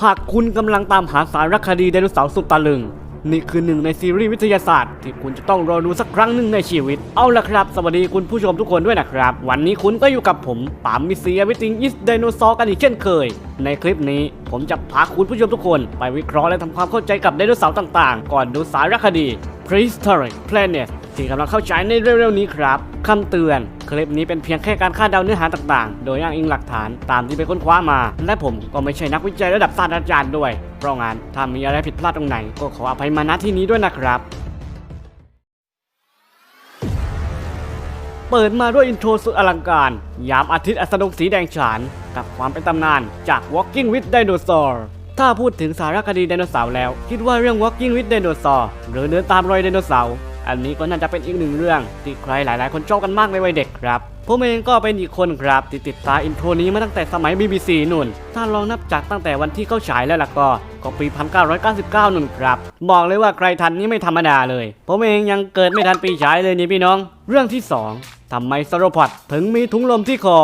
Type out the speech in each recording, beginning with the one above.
หากคุณกำลังตามหาสารคดีไดโนเสาร์สุดตะลึง นี่คือหนึ่งในซีรีส์วิทยาศาสตร์ที่คุณจะต้องรอดูสักครั้งหนึ่งในชีวิต เอาละครับ สวัสดีคุณผู้ชมทุกคนด้วยนะครับ วันนี้คุณก็อยู่กับผมปามมิเซียวิติงอิสไดโนเสาร์กันอีกเช่นเคย ในคลิปนี้ผมจะพาคุณผู้ชมทุกคน ไปวิเคราะห์และทำความเข้าใจกับไดโนเสาร์ต่างๆ ก่อนดูสารคดี Prehistoric Planet ที่กำลังเข้าฉายในเร็วๆนี้ครับคำเตือน คลิปนี้เป็นเพียงแค่การคาดเดาเนื้อหาต่างๆ โดยอ้างอิงหลักฐานตามที่ไปค้นคว้ามา และผมก็ไม่ใช่นักวิจัยระดับศาสตราจารย์ด้วย เพราะงั้นถ้ามีอะไรผิดพลาดตรงไหน ก็ขออภัยมาณที่นี้ด้วยนะครับ เปิดมาด้วยอินโทรสุดอลังการ ยามอาทิตย์อัสดงสีแดงฉาน กับความเป็นตำนานจาก Walking with Dinosaur ถ้าพูดถึงสารคดีไดโนเสาร์แล้ว คิดว่าเรื่อง Walking with Dinosaur หรือเดินตามรอยไดโนเสาร์ อันนี้ก็น่าจะเป็นอีกหนึ่งเรื่องที่ใครหลาย ๆ คนชอบกันมากในวัยเด็กครับผมเองก็เป็นอีกคนครับที่ติดตาอินโทรนี้มาตั้งแต่สมัย BBC นุ่น ถ้าลองนับจากตั้งแต่วันที่เข้าฉายแล้วล่ะก็ก็ปี 1999 นุ่นครับ บอกเลยว่าใครทันนี่ไม่ธรรมดาเลย ผมเองยังเกิดไม่ทันปีฉายเลยนี่พี่น้อง เรื่องที่ 2ทำไมซาโรพอดถึงมีถุงลมที่คอ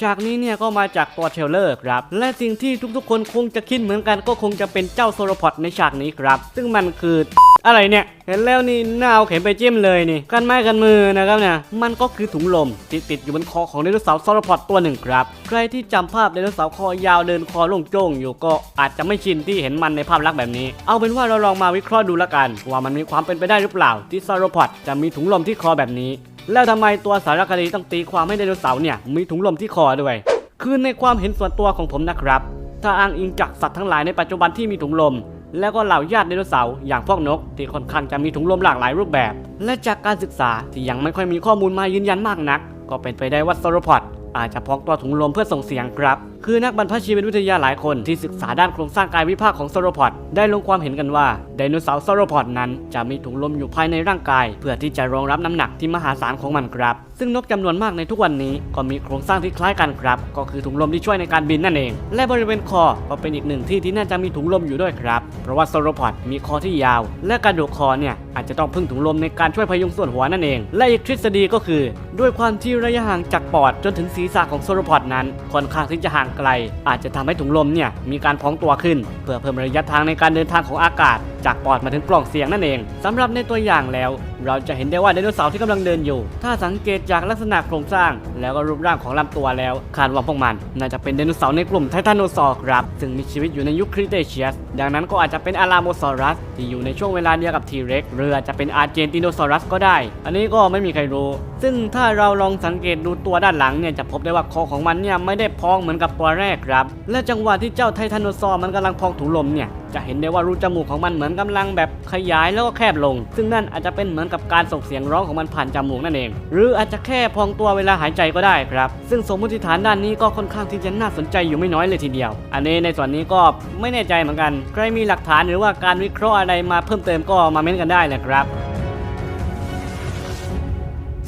ฉากนี้เนี่ยก็มาจากตัวเทรลเลอร์ครับ และสิ่งที่ทุกๆ คนคงจะคิดเหมือนกันก็คงจะเป็นเจ้าโซโรพอดในฉากนี้ครับ ซึ่งมันคือ อะไรเนี่ยเห็นแล้วนี่น่าเอาเข็มไปจิ้มเลยนี่กันไม้กันมือนะครับเนี่ยมันก็คือถุงลมที่ติดอยู่บนคอของไดโนเสาร์ซอโรพอดตัวหนึ่งครับใครที่จำภาพไดโนเสาร์คอยาวเดินคอล่งโจ้งอยู่ก็อาจจะไม่ชินที่เห็นมันในภาพลักษณ์แบบนี้ เอาเป็นว่าเราลองมาวิเคราะห์ดูละกัน ว่ามันมีความเป็นไปได้หรือเปล่า ที่ซอโรพอดจะมีถุงลมที่คอแบบนี้ แล้วทำไมตัวสารคดีต้องตีความให้ไดโนเสาร์เนี่ยมีถุงลมที่คอด้วยคือในความเห็นส่วนตัวของผมนะครับถ้าอ้างอิงจากสัตว์ทั้งหลายในปัจจุบันที่มีถุงลม แล้วก็เหล่าญาติไดโนเสาร์อย่างพวกนก ที่ค่อนข้างจะมีถุงลมหลากหลายรูปแบบ และจากการศึกษาที่ยังไม่ค่อยมีข้อมูลมายืนยันมากนัก ก็เป็นไปได้ว่าซอโรพอดอาจจะพกตัวถุงลมเพื่อส่งเสียงครับ คือนักบรรพชีววิทยาหลายคนที่ศึกษาด้านโครงสร้างกายวิภาคของซอโรพอดได้ลงความเห็นกันว่าไดโนเสาร์ซอโรพอดนั้น จะมีถุงลมอยู่ภายในร่างกาย เพื่อที่จะรองรับน้ำหนักที่มหาศาลของมันครับ ซึ่งนกจำนวนมากในทุกวันนี้ก็มีโครงสร้างที่คล้ายกันครับ ก็คือถุงลมที่ช่วยในการบินนั่นเอง และบริเวณคอก็เป็นอีกหนึ่งที่ที่น่าจะมีถุงลมอยู่ด้วยครับ เพราะว่าซอโรพอดมีคอที่ยาว และกระดูกคอเนี่ยอาจจะต้องพึ่งถุงลมในการช่วยพยุงส่วนหัวนั่นเอง และอีกทฤษฎีก็คือ ด้วยความที่ระยะห่างจากปอดจนถึงศีรษะของโซโรพอดนั้นค่อนข้างที่จะห่างไกล อาจจะทำให้ถุงลมเนี่ยมีการพองตัวขึ้น เพื่อเพิ่มระยะทางในการเดินทางของอากาศ จากปอดมาถึงกล่องเสียงนั่นเองสำหรับในตัวอย่างแล้ว เราจะเห็นได้ว่าไดโนเสาร์ที่กำลังเดินอยู่ ถ้าสังเกตจากลักษณะโครงสร้าง แล้วก็รูปร่างของลำตัวแล้ว คาดว่าพวกมันน่าจะเป็นไดโนเสาร์ในกลุ่มไททานโนซอร์ครับ ซึ่งมีชีวิตอยู่ในยุคคริเทเชียส ดังนั้นก็อาจจะเป็นอาราโมซอรัส ที่อยู่ในช่วงเวลาเดียวกับทีเร็กหรืออาจจะเป็นอาร์เจนติโนซอรัสก็ได้ อันนี้ก็ไม่มีใครรู้ ซึ่งถ้าเราลองสังเกตดูตัวด้านหลังเนี่ยจะพบได้ว่าคอของมันเนี่ยไม่ได้พองเหมือนกับตัวแรกครับ และจังหวะที่เจ้าไททานโนซอร์มันกำลังพองถุงลมเนี่ย จะเห็นได้ว่ารูจมูกของมันเหมือนกำลังแบบขยายแล้วก็แคบลง ซึ่งนั่นอาจจะเป็นเหมือนกับการส่งเสียงร้องของมันผ่านจมูกนั่นเอง หรืออาจจะแค่พองตัวเวลาหายใจก็ได้ครับ ซึ่งสมมติฐานด้านนี้ก็ค่อนข้างที่จะน่าสนใจอยู่ไม่น้อยเลยทีเดียว อันนี้ในส่วนนี้ก็ไม่แน่ใจเหมือนกัน ใครมีหลักฐานหรือว่าการวิเคราะห์อะไรมาเพิ่มเติมก็มาเม้นกันได้นะครับ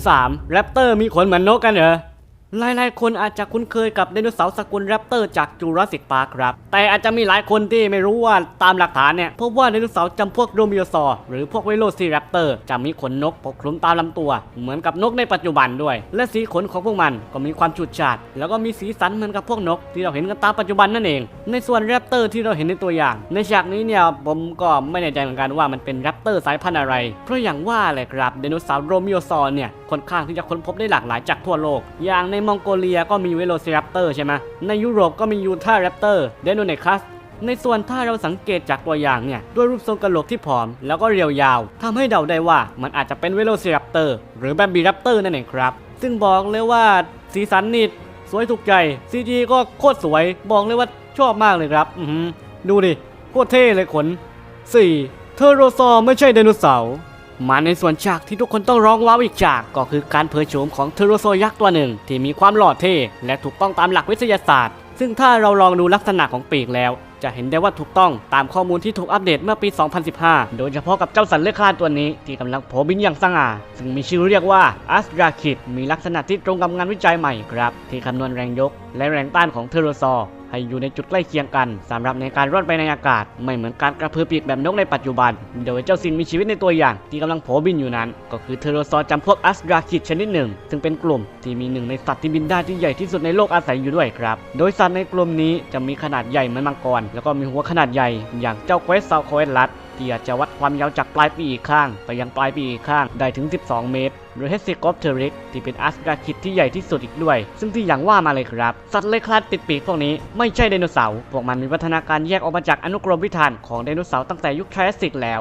3. แรปเตอร์มีขนเหมือนนกกันเหรอ หลายๆ คนอาจจะคุ้นเคยกับไดโนเสาร์สกุลแรปเตอร์จากจูราสสิกพาร์คครับ แต่อาจจะมีหลายคนที่ไม่รู้ว่าตามหลักฐานเนี่ยพบว่าไดโนเสาร์จำพวกโรมิโอซอร์หรือพวกเวโรซีแรปเตอร์จะมีขนนกปกคลุมตามลำตัว เหมือนกับนกในปัจจุบันด้วย และสีขนของพวกมันก็มีความฉูดฉาดแล้วก็มีสีสันเหมือนกับพวกนก ที่เราเห็นกันตามปัจจุบันนั่นเอง ในส่วนแรปเตอร์ที่เราเห็นในตัวอย่าง ในฉากนี้เนี่ยผมก็ไม่แน่ใจเหมือนกันว่ามันเป็นแรปเตอร์สายพันธุ์อะไร เพราะอย่างว่าเลยครับไดโนเสาร์โรมิโอซอร์เนี่ยค่อนข้างที่จะค้นพบได้หลากหลายจากทั่วโลกอย่างในมองโกเลียก็มีเวโรซิรัปเตอร์ใช่ไหมในยุโรปก็มียูทาแรปเตอร์เดโนเนคัสในส่วนถ้าเราสังเกตจากตัวอย่างเนี่ย ด้วยรูปทรงกระโหลกที่ผอม แล้วก็เรียวยาวทำให้เดาได้ว่ามันอาจจะเป็นเวโรซิรัปเตอร์หรือแบมบีรัปเตอร์นั่นเองครับ ซึ่งบอกเลยว่าสีสันนี่สวยถูกใจ CG ก็โคตรสวย บอกเลยว่าชอบมากเลยครับอืดูดิโคตรเท่เลยขน 4. เทอโรซอร์ไม่ใช่ไดโนเสาร์ มาในส่วนฉากที่ทุกคนต้องร้องว้าวอีกฉากก็คือการเผยโฉมของเทโรโซยักษ์ตัวหนึ่ง ที่มีความหล่อเท่และถูกต้องตามหลักวิทยาศาสตร์ ซึ่งถ้าเราลองดูลักษณะของปีกแล้ว จะเห็นได้ว่าถูกต้องตามข้อมูลที่ถูกอัปเดตเมื่อปี 2015 โดยเฉพาะกับเจ้าสัตว์เลือยคาตัวนี้ที่กำลังโผบินอย่างสง่า ซึ่งมีชื่อเรียกว่าอัสราคิดมีลักษณะที่ตรงกับงานวิจัยใหม่ครับที่คำนวณแรงยก และแรงต้านของเทโรซ ให้อยู่ในจุดใกล้เคียงกันสำหรับในการร่อนไปในอากาศ ไม่เหมือนการกระพือปีกแบบนกในปัจจุบัน โดยเจ้าสิ่งมีชีวิตในตัวอย่าง ที่กำลังโผบินอยู่นั้น ก็คือเทโรซอร์จำพวกอัสดราคิดชนิดหนึ่ง ซึ่งเป็นกลุ่มที่มีหนึ่งในสัตว์ที่บินได้ที่ใหญ่ที่สุดในโลกอาศัยอยู่ด้วยครับ โดยสัตว์ในกลุ่มนี้จะมีขนาดใหญ่เหมือนมังกรแล้วก็มีหัวขนาดใหญ่ อย่างเจ้าเควสซาวโคเอลัส ที่อาจะวัดความยาวจากปลายปีอีกข้าง ไปยังปลายปีอีกข้างได้ถึง 12 เมตร หรือเฮสิกอฟเทริกที่เป็นอัสกาคิดที่ใหญ่ที่สุดอีกด้วย ซึ่งที่อย่างว่ามาเลยครับ สัตว์เลื้อยคลานติดปีกพวกนี้ไม่ใช่ไดโนเสาร์พวกมันมีวัฒนาการแยกออกมาจากอนุกรมวิธานของไดโนเสาร์ตั้งแต่ยุคไทรแอสสิกแล้ว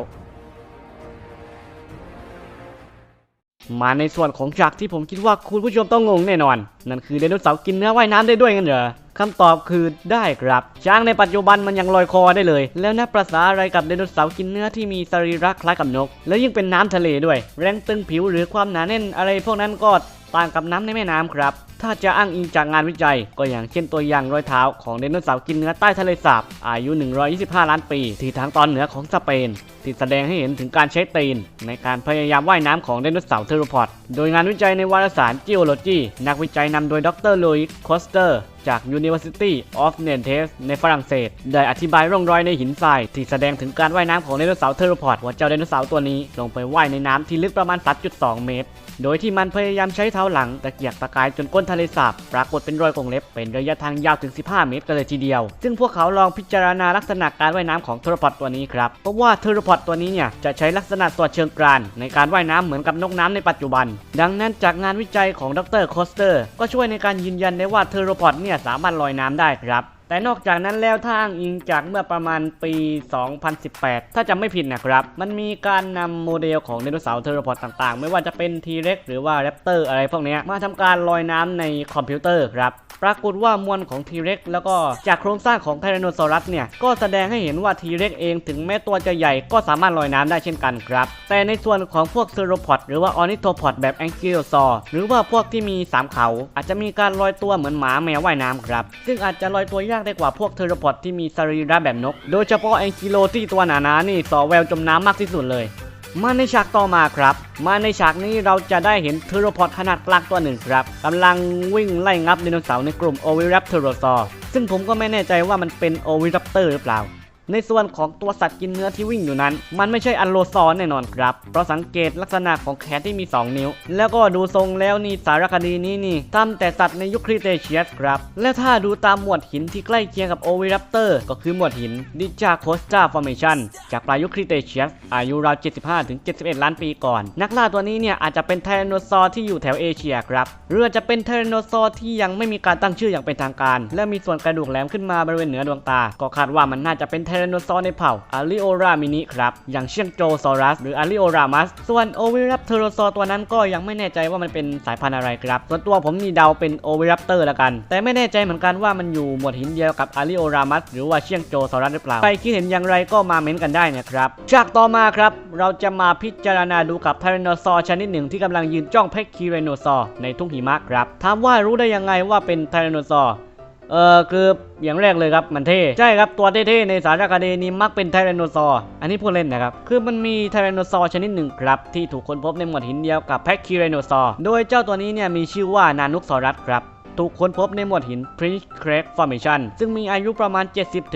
มาในส่วนของฉากที่ผมคิดว่าคุณผู้ชมต้องงงแน่นอน นั่นคือไดโนเสาร์กินเนื้อว่ายน้ำได้ด้วยงั้นเหรอ คำตอบคือได้ครับ ช้างในปัจจุบันมันยังลอยคอได้เลย แล้วนับประสาอะไรกับไดโนเสาร์กินเนื้อที่มีสรีระคล้ายกับนก แล้วยิ่งเป็นน้ำทะเลด้วย แรงตึงผิวหรือความหนาแน่นอะไรพวกนั้นก็ต่างกับน้ำในแม่น้ำครับ ถ้าจะอ้างอิงจากงานวิจัย ก็อย่างเช่นตัวอย่างรอยเท้าของไดโนเสาร์กินเนื้อใต้ทะเลสาบ อายุ 125 ล้านปี ที่ทางตอนเหนือของสเปน ที่แสดงให้เห็นถึงการใช้ตีน ในการพยายามว่ายน้ำของไดโนเสาร์เทโรพอด โดยงานวิจัยในวารสาร Geology นักวิจัยนำโดยดรลุยส์คอสเตอร์จาก University of Nantes ในฝรั่งเศส ได้อธิบายร่องรอยในหินทราย ที่แสดงถึงการว่ายน้ำของไดโนเสาร์เทโรพอดว่าเจ้าไดโนเสาร์ตัวนี้ลงไปว่ายในน้ำที่ลึกประมาณ 3.2 เมตร โดยที่มันพยายามใช้เท้าหลังตะเกียกตะกายจนก้นทะเลสาบปรากฏเป็นรอยกงเล็บเป็นระยะทางยาวถึง 15 เมตรกันเลยทีเดียว ซึ่งพวกเขาลองพิจารณาลักษณะการว่ายน้ำของเทโรพอดตัวนี้ครับเพราะว่าเทโรพอดตัวนี้เนี่ยจะใช้ลักษณะตัวเชิงกรานในการว่ายน้ำเหมือนกับนกน้ำในปัจจุบัน ดังนั้นจากงานวิจัยของดรโคสเตอร์ ก็ช่วยในการยืนยันได้ว่าเทโรพอดเนี่ยสามารถลอยน้ำได้ครับ แต่นอกจากนั้นแล้วทางอิงจากเมื่อประมาณปี 2018 ถ้าจำไม่ผิดนะครับ มันมีการนำโมเดลของไดโนเสาร์เทอร์พอดต่างๆ ไม่ว่าจะเป็นทีเร็กหรือว่าแรปเตอร์อะไรพวกนี้มาทำการลอยน้ำในคอมพิวเตอร์ครับ ปรากฏว่ามวลของ T-Rex แล้วก็จากโครงสร้างของไทแรนโนซอรัสเนี่ยก็แสดงให้เห็นว่า T-Rex เองถึงแม้ตัวจะใหญ่ก็สามารถลอยน้ำได้เช่นกันครับ แต่ในส่วนของพวกเซโรพอดหรือว่าออนิโทพอดแบบแองกิโลซอหรือว่าพวกที่มีสามเขา อาจจะมีการลอยตัวเหมือนหมาแมวว่ายน้ำครับ ซึ่งอาจจะลอยตัวยากได้กว่าพวกเทอร์พอดที่มีสรีระแบบนก โดยเฉพาะแองกิโลที่ตัวหนาๆนี่สอแววจมน้ำมากที่สุดเลย มาในฉากต่อมาครับ มาในฉากนี้เราจะได้เห็นเทอโรพอดขนาดกลางตัวหนึ่งครับกำลังวิ่งไล่งับไดโนเสาร์ในกลุ่มโอวิรัปเทโรซอซึ่งผมก็ไม่แน่ใจว่ามันเป็นโอวิรัปเตอร์หรือเปล่า ในส่วนของตัวสัตว์กินเนื้อที่วิ่งอยู่นั้น มันไม่ใช่อันโลซอนแน่นอนครับ เพราะสังเกตลักษณะของแขนที่มี 2 นิ้ว แล้วก็ดูทรงแล้วนี่สารคดีนี้นี่ทำแต่สัตว์ในยุคครีเทเชียสครับ และถ้าดูตามหมวดหินที่ใกล้เคียงกับโอวิรัปเตอร์ก็คือหมวดหินดิจาโคสตาฟอร์เมชันจากปลายยุคครีเทเชียสอายุราว 75-71 ล้านปีก่อน นักล่าตัวนี้เนี่ยอาจจะเป็นไทแรโนซอร์ที่อยู่แถวเอเชียครับหรืออาจจะเป็นไทแรโนซอร์ที่ยังไม่มีการตั้งชื่ออย่างเป็นทางการ และมีส่วนกระดูกแหลมขึ้นมาบริเวณเหนือดวงตา ก็คาดว่ามันน่าจะเป็นไทแรโนซอร์ในเผ่าอาริโอรามินิครับ อย่างเช่นโจซอรัสหรืออาริโอรามัส ส่วนโอวิรัปเทโรซอร์ตัวนั้นก็ยังไม่แน่ใจว่ามันเป็นสายพันธุ์อะไรครับ ส่วนตัวผมนี่เดาเป็นโอวิรัปเตอร์ละกัน แต่ไม่แน่ใจเหมือนกันว่ามันอยู่หมวดหินเดียวกับอาริโอรามัสหรือว่าเชียงโจซอรัสหรือเปล่า ใครคิดเห็นอย่างไรก็มาเม้นกันได้นะครับ ฉากต่อมาครับ เราจะมาพิจารณาดูกับไทแรโนซอร์ชนิดหนึ่งที่กำลังยืนจ้องเพคคีไรโนซอร์ในทุ่งหิมะครับ ถามว่ารู้ได้ยังไงว่าเป็นไทแรโนซอร์ เออคืออย่างแรกเลยครับมันเท่ ใช่ครับ ตัวเท่ๆในสารคดีนี้มักเป็นไทแรนโนซอร์อันนี้พูดเล่นนะครับ คือมันมีไทแรนโนซอร์ชนิดหนึ่งครับ ที่ถูกค้นพบในหมวดหินเดียวกับแพคคิไรโนซอร์โดยเจ้าตัวนี้เนี่ยมีชื่อว่านานุกซอรัสครับ ถูกค้นพบในหมวดหิน Prince Craig Formation ซึ่งมีอายุประมาณ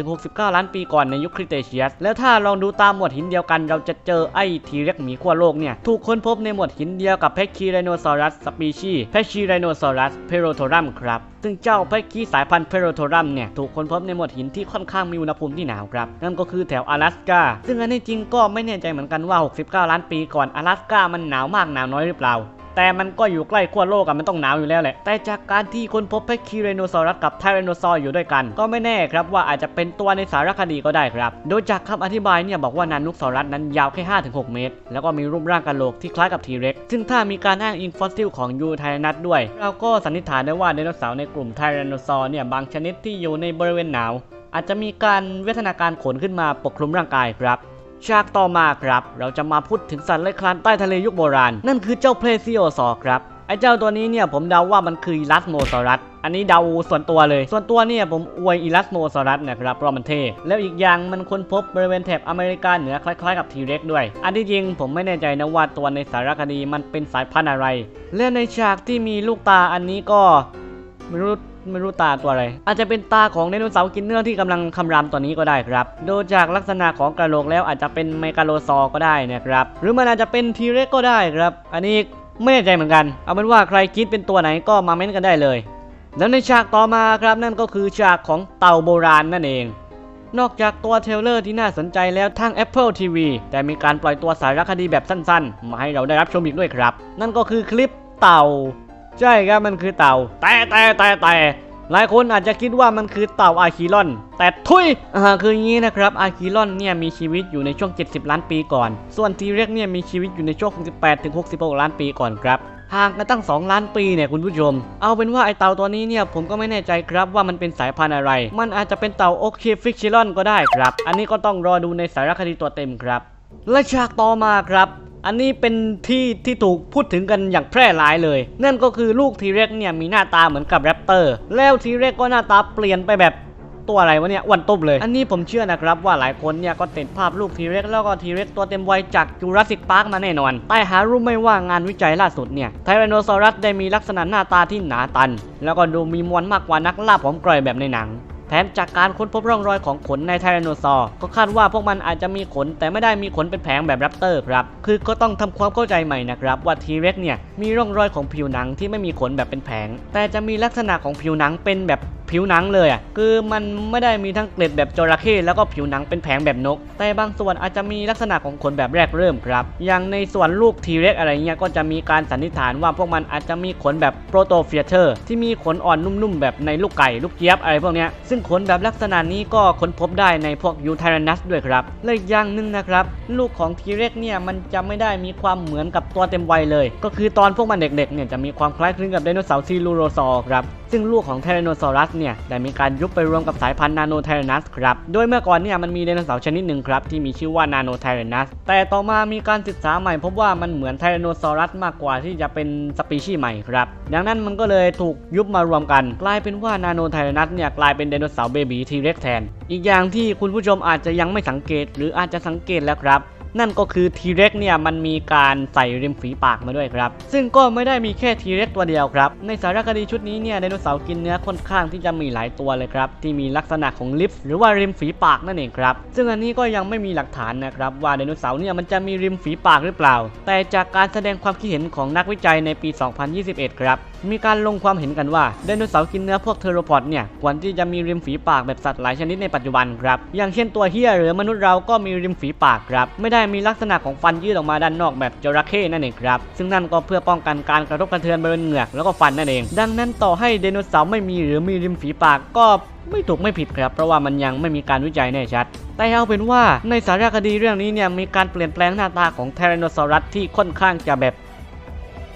70-69 ล้านปีก่อนในยุคคริเตเชียส แล้วถ้าลองดูตามหมวดหินเดียวกัน เราจะเจอไอ้ทีเร็กหมีขั้วโลกเนี่ย ถูกค้นพบในหมวดหินเดียวกับ p e c h y r h i n o s a u r u s สปีชีส์ p e c h y r h i n o s a u r u s p e r o t o r u m ครับ ซึ่งเจ้า p e c h y สายพันธุ์ p e r o t o r u m เนี่ย ถูกค้นพบในหมวดหินที่ค่อนข้างมีอุณหภูมิที่หนาวครับ นั่นก็คือแถว阿拉สกา ซึ่งอันนี้จริงก็ไม่แน่ใจเหมือนกันว่า 69 ล้านปีก่อน阿拉สกามันหนาวมากหนาวน้อยหรือเปล่า แต่มันก็อยู่ใกล้ขั้วโลกอะมันต้องหนาวอยู่แล้วแหละ แต่จากการที่คนพบแพคคีไรโนซอรัสกับไทแรโนซอร์อยู่ด้วยกัน ก็ไม่แน่ครับว่าอาจจะเป็นตัวในสารคดีก็ได้ครับ โดยจากคำอธิบายเนี่ยบอกว่านานุกซอรัสนั้นยาวแค่ 5-6 เมตร แล้วก็มีรูปร่างกะโหลกที่คล้ายกับทีเร็กซึ่งถ้ามีการอ้างอิงฟอสซิลของยูไทนัสด้วย เราก็สันนิษฐานได้ว่าไดโนเสาร์ในกลุ่มไทแรโนซอร์เนี่ยบางชนิดที่อยู่ในบริเวณหนาวอาจจะมีการวิวัฒนาการขนขึ้นมาปกคลุมร่างกายครับ ฉากต่อมาครับ เราจะมาพูดถึงสัตว์เลื้อยคลานใต้ทะเลยุคโบราณ นั่นคือเจ้าเพลซิโอซอร์ครับไอ้เจ้าตัวนี้เนี่ยผมเดาว่ามันคืออีลัสโมซอรัส อันนี้เดาส่วนตัวเลย ส่วนตัวเนี่ยผมอวยอีลัสโมซอรัสนะครับเพราะมันเท่ แล้วอีกอย่างมันค้นพบบริเวณแถบอเมริกาเหนือคล้ายๆกับทีเร็กด้วย อันที่จริงผมไม่แน่ใจนะว่าตัวในสารคดีมันเป็นสายพันธุ์อะไร และในฉากที่มีลูกตาอันนี้ก็ไม่รู้ ไม่รู้ตาตัวอะไร อาจจะเป็นตาของไดโนเสาร์กินเนื้อที่กำลังคำรามตัวนี้ก็ได้ครับ ดูจากลักษณะของกระโหลกแล้วอาจจะเป็นไมกาโลซอร์ก็ได้นะครับ หรือมันอาจจะเป็นทีเร็กก็ได้ครับ อันนี้ไม่แน่ใจเหมือนกัน เอาเป็นว่าใครคิดเป็นตัวไหนก็มาเม้นกันได้เลยแล้วในฉากต่อมาครับนั่นก็คือฉากของเต่าโบราณนั่นเอง นอกจากตัวเทลเลอร์ที่น่าสนใจแล้วทาง Apple TV แต่มีการปล่อยตัวสารคดีแบบสั้นๆ มาให้เราได้รับชมอีกด้วยครับ นั่นก็คือคลิปเต่า ใช่ครับมันคือเต่า แต่แต่แต่แต่หลายคนอาจจะคิดว่ามันคือเต่าอาคิลอน แต่ทุยอ่าคืออย่างนี้นะครับอาคิลอนเนี่ยมีชีวิตอยู่ในช่วง 70 ล้านปีก่อน ส่วนทีเร็กเนี่ยมีชีวิตอยู่ในช่วง 68ถึง66 ล้านปีก่อนครับห่างกันตั้ง 2 ล้านปีเนี่ยคุณผู้ชม เอาเป็นว่าไอเต่าตัวนี้เนี่ยผมก็ไม่แน่ใจครับว่ามันเป็นสายพันธุ์อะไร มันอาจจะเป็นเต่าโอเคฟิกชิลอนก็ได้ครับ อันนี้ก็ต้องรอดูในสารคดีตัวเต็มครับ และฉากต่อมาครับ อันนี้เป็นที่ที่ถูกพูดถึงกันอย่างแพร่หลายเลย นั่นก็คือลูกทีเร็กเนี่ยมีหน้าตาเหมือนกับแรปเตอร์ แล้วทีเร็กก็หน้าตาเปลี่ยนไปแบบตัวอะไรวะเนี่ยอ้วันตุ้มเลย อันนี้ผมเชื่อนะครับว่าหลายคนเนี่ยก็ติดภาพลูกทีเร็กแล้วก็ทีเร็กตัวเต็มวัยจากจูราสสิกพาร์คมาแน่นอน แต่หารู้ไหมว่างานวิจัยล่าสุดเนี่ยไทแรนโนซอรัสได้มีลักษณะหน้าตาที่หนาตัน แล้วก็ดูมีมวลมากกว่านักล่าผมกร่อยแบบในหนัง แถมจากการค้นพบร่องรอยของขนในไทแรนโนซอร์ก็คาดว่าพวกมันอาจจะมีขนแต่ไม่ได้มีขนเป็นแผงแบบแรปเตอร์ครับ คือก็ต้องทำความเข้าใจใหม่นะครับ ว่าทีเร็กเนี่ยมีร่องรอยของผิวหนังที่ไม่มีขนแบบเป็นแผง แต่จะมีลักษณะของผิวหนังเป็นแบบ ผิวหนังเลยอะคือมันไม่ได้มีทั้งเกล็ดแบบจระเข้แล้วก็ผิวหนังเป็นแผงแบบนก แต่บางส่วนอาจจะมีลักษณะของขนแบบแรกเริ่มครับ อย่างในส่วนลูกทีเร็กอะไรเงี้ยก็จะมีการสันนิษฐานว่าพวกมันอาจจะมีขนแบบโปรโตเฟียเตอร์ที่มีขนอ่อนนุ่มๆแบบในลูกไก่ลูกเจี๊ยบอะไรพวกเนี้ยซึ่งขนแบบลักษณะนี้ก็ค้นพบได้ในพวกยูไทรนัสด้วยครับและอีกอย่างหนึ่งนะครับ ลูกของทีเร็กเนี่ยมันจะไม่ได้มีความเหมือนกับตัวเต็มวัยเลย ก็คือตอนพวกมันเด็กๆเนี่ยจะมีความคล้ายคลึงกับไดโนเสาร์ซีลูโรซอร์ครับ ซึ่งลูกของไทแรนโนซอรัสเนี่ยได้มีการยุบไปรวมกับสายพันธุ์นาโนไทแรนัสครับ โดยเมื่อก่อนเนี่ยมันมีไดโนเสาร์ชนิดหนึ่งครับที่มีชื่อว่านาโนไทแรนัส แต่ต่อมามีการศึกษาใหม่พบว่ามันเหมือนไทแรนโนซอรัสมากกว่าที่จะเป็นสปีชีส์ใหม่ครับ ดังนั้นมันก็เลยถูกยุบมารวมกัน กลายเป็นว่านาโนไทแรนัสเนี่ยกลายเป็นไดโนเสาร์เบบีทีเร็กแทน อีกอย่างที่คุณผู้ชมอาจจะยังไม่สังเกต หรืออาจจะสังเกตแล้วครับ นั่นก็คือทีเร็กเนี่ยมันมีการใส่ริมฝีปากมาด้วยครับ ซึ่งก็ไม่ได้มีแค่ทีเร็กตัวเดียวครับ ในสารคดีชุดนี้เนี่ยไดโนเสาร์กินเนื้อค่อนข้างที่จะมีหลายตัวเลยครับที่มีลักษณะของลิปหรือว่าริมฝีปากนั่นเองครับ ซึ่งอันนี้ก็ยังไม่มีหลักฐานนะครับว่าไดโนเสาร์เนี่ยมันจะมีริมฝีปากหรือเปล่า แต่จากการแสดงความคิดเห็นของนักวิจัยในปี 2021 ครับ มีการลงความเห็นกันว่าไดโนเสาร์กินเนื้อพวกเทอโรพอดเนี่ยควรที่จะมีริมฝีปากแบบสัตว์หลายชนิดในปัจจุบันครับ อย่างเช่นตัวเฮียหรือมนุษย์เราก็มีริมฝีปากครับ ไม่ได้มีลักษณะของฟันยืดออกมาด้านนอกแบบจระเข้นั่นเองครับ ซึ่งนั่นก็เพื่อป้องกันการกระทบกระเทือนบริเวณเหงือกแล้วก็ฟันนั่นเอง ดังนั้นต่อให้ไดโนเสาร์ไม่มีหรือมีริมฝีปากก็ไม่ถูกไม่ผิดครับ เพราะว่ามันยังไม่มีการวิจัยแน่ชัด แต่เอาเป็นว่าในสารคดีเรื่องนี้เนี่ยมีการเปลี่ยนแปลงหน้าตาของไทแรโนซอรัสที่ค่อนข้างจะแบบ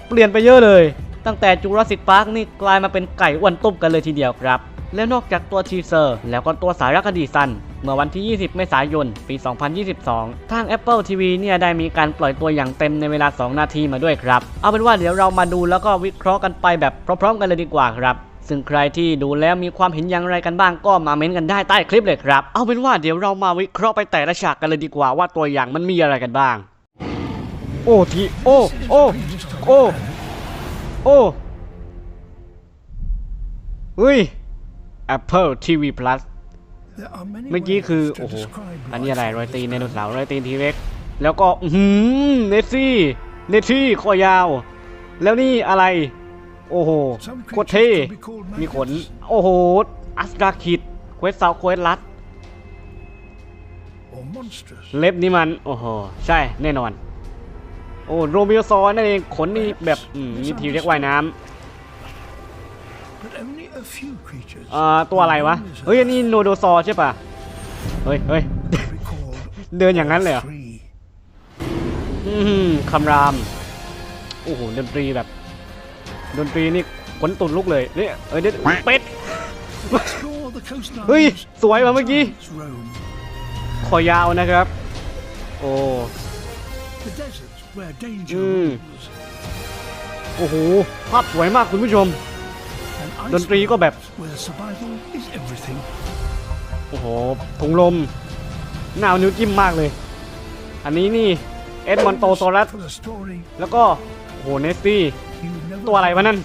เปลี่ยนไปเยอะเลย ตั้งแต่จูราสสิกพาร์คนี่กลายมาเป็นไก่อ้วนตุ้มกันเลยทีเดียวครับ แล้วนอกจากตัวทีเซอร์ แล้วก็ตัวสารคดีสั้นเมื่อวันที่ 20 เมษายน ปี 2022 ทาง Apple TV เนี่ยได้มีการปล่อยตัวอย่างเต็มในเวลา 2 นาทีมาด้วยครับ เอาเป็นว่าเดี๋ยวเรามาดูแล้วก็วิเคราะห์กันไปแบบพร้อมๆกันเลยดีกว่าครับซึ่งใครที่ดูแล้วมีความเห็นอย่างไรกันบ้างก็มาเม้นกันได้ใต้คลิปเลยครับ เอาเป็นว่าเดี๋ยวเรามาวิเคราะห์ไปแต่ละฉากกันเลยดีกว่าว่าตัวอย่างมันมีอะไรกันบ้าง โอ้ทีโอ้โอ้โอ้โอ้เฮ้ย Apple TV Plus เมื่อกี้คือ โอ้โห อันนี้อะไรรอยตีนไดโนเสาร์รอยตีนทีเร็ก แล้วก็อื้อหืมเนสซี่ เนสซี่คอยาว แล้วนี่อะไร โอ้โห โคตรเท่ มีขน โอ้โห อัสดาคิด เควสซาวเควสลัด เล็บนี่มัน โอ้โห ใช่ แน่นอน โอ้โรมิโอซอนนั่นเอง ขนนี่แบบอืมมีทีเรียกว่ายน้ำ อ่าตัวอะไรวะ เฮ้ยอันนี้โนโดซอร์ใช่ปะเฮ้ยเฮ้ยเดินอย่างนั้นเลยเหรออืมคำราม โอ้โหดนตรีแบบ ดนตรีนี่ขนตุนลุกเลยเนี่ยเอ้ยเด็ดเป็ดเฮ้ย สวยว่ะเมื่อกี้คอยาวนะครับ โอ้ Mm. โอ้โห ภาพสวยมากคุณผู้ชม ดนตรีก็แบบ โอ้โหถุงลมหนาวนิ้วจิ้มมากเลย อันนี้นี่ เอ็ดมอนโตโซรัส แล้วก็ โอ้โห เนสตี้ ตัวอะไรวะนั่น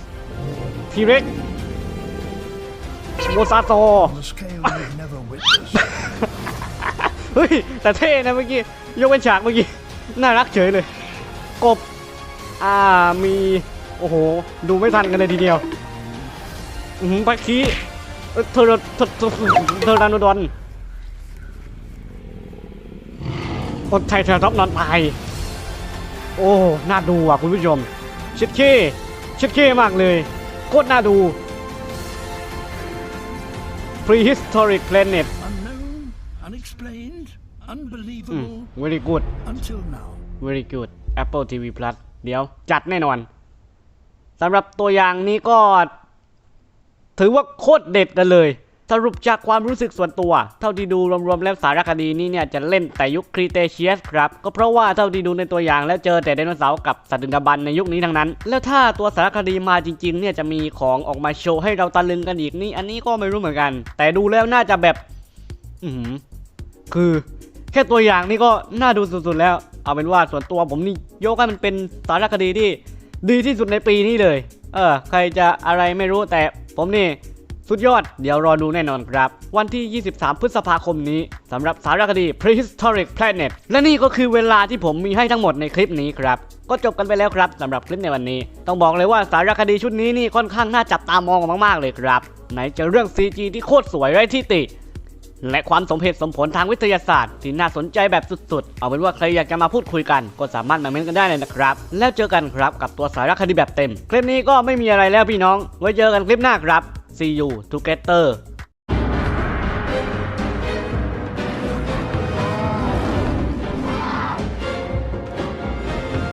ทีเร็กโมซาโต on a scale we've never witnessed. เฮ้ย แต่เท่นะเมื่อกี้ ยกเป็นฉากเมื่อกี้ น่ารักเฉยเลย กบ อ่า มี โอ้โห ดูไม่ทันกันเลยทีเดียว อืมพักคีเอ่อเทอร์เทอร์เทอร์เทอร์ดานโดอนอดไทยเทอร์ท็อปนอนตาย โอ้ น่าดูอะคุณผู้ชม ชิดเค้ชิดเค้มากเลย โคตรน่าดู Prehistoric Planet Unknown, unexplained, อืม unbelievable very good until now. very good Apple TV Plus เดี๋ยวจัดแน่นอนสำหรับตัวอย่างนี้ก็ ถือว่าโคตรเด็ดกันเลย สรุปจากความรู้สึกส่วนตัว เท่าที่ดูรวมๆแล้วสารคดีนี้เนี่ยจะเล่นแต่ยุคครีเตเชียสครับ ก็เพราะว่าเท่าที่ดูในตัวอย่างแล้วเจอแต่ไดโนเสาร์กับสัตว์ดึกดำบรรในยุคนี้ทั้งนั้น แล้วถ้าตัวสารคดีมาจริงๆเนี่ยจะมีของออกมาโชว์ให้เราตะลึงกันอีกนี่อันนี้ก็ไม่รู้เหมือนกัน แต่ดูแล้วน่าจะแบบ อือหือคือแค่ตัวอย่างนี่ก็น่าดูสุดๆแล้ว เอาเป็นว่าส่วนตัวผมนี่ยกให้มันเป็นสารคดีที่ดีที่สุดในปีนี้เลย เออ ใครจะอะไรไม่รู้แต่ ผมนี่สุดยอด เดี๋ยวรอดูแน่นอนครับ วันที่ 23 พฤษภาคมนี้สำหรับสารคดี Prehistoric Planet และนี่ก็คือเวลาที่ผมมีให้ทั้งหมดในคลิปนี้ครับ ก็จบกันไปแล้วครับสำหรับคลิปในวันนี้ ต้องบอกเลยว่าสารคดีชุดนี้นี่ค่อนข้างน่าจับตามองมากๆเลยครับ ไหนจะเรื่อง CG ที่โคตรสวยไร้ที่ติ และความสมเหตุสมผลทางวิทยาศาสตร์ที่น่าสนใจแบบสุดๆ เอาเป็นว่าใครอยากจะมาพูดคุยกัน ก็สามารถมาเม้นกันได้เลยนะครับ แล้วเจอกันครับกับตัวสารคดีแบบเต็ม คลิปนี้ก็ไม่มีอะไรแล้วพี่น้อง ไว้เจอกันคลิปหน้าครับ see you together